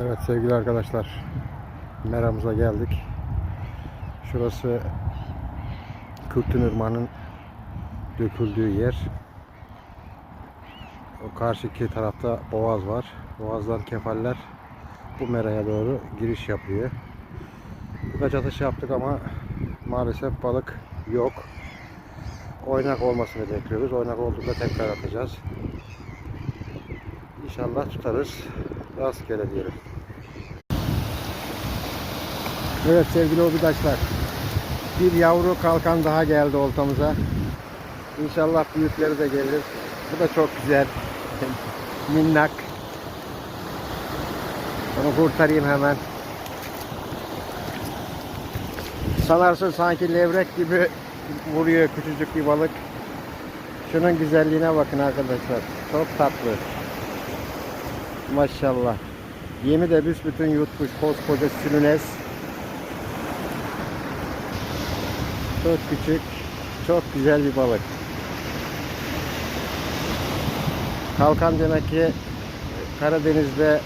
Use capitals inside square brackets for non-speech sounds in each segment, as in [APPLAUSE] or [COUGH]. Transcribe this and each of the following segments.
Evet sevgili arkadaşlar meramıza geldik. Şurası Kürtün Irmağı'nın döküldüğü yer. O karşıki tarafta boğaz var. Boğazdan kefaller bu meraya doğru giriş yapıyor. Birkaç atış yaptık ama maalesef balık yok. Oynak olmasını bekliyoruz. Oynak olduğunda tekrar atacağız. İnşallah tutarız. Rastgele diyelim. Evet sevgili obidaşlar. Bir yavru kalkan daha geldi oltamıza. İnşallah büyükleri de gelir. Bu da çok güzel. [LAUGHS] Minnak. Onu kurtarayım hemen. Sanarsın sanki levrek gibi vuruyor küçücük bir balık. Şunun güzelliğine bakın arkadaşlar. Çok tatlı. Maşallah. Yemi de büsbütün yutmuş koskoca sülünes. Çok küçük, çok güzel bir balık. Kalkan demek ki Karadeniz'de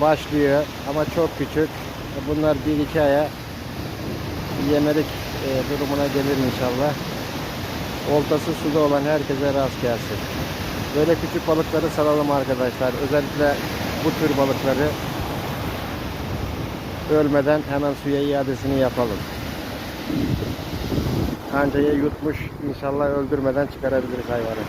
başlıyor ama çok küçük. Bunlar bir iki aya yemelik e, durumuna gelir inşallah. Oltası suda olan herkese rast gelsin. Böyle küçük balıkları salalım arkadaşlar. Özellikle bu tür balıkları ölmeden hemen suya iadesini yapalım. Kancayı yutmuş. İnşallah öldürmeden çıkarabiliriz hayvanı.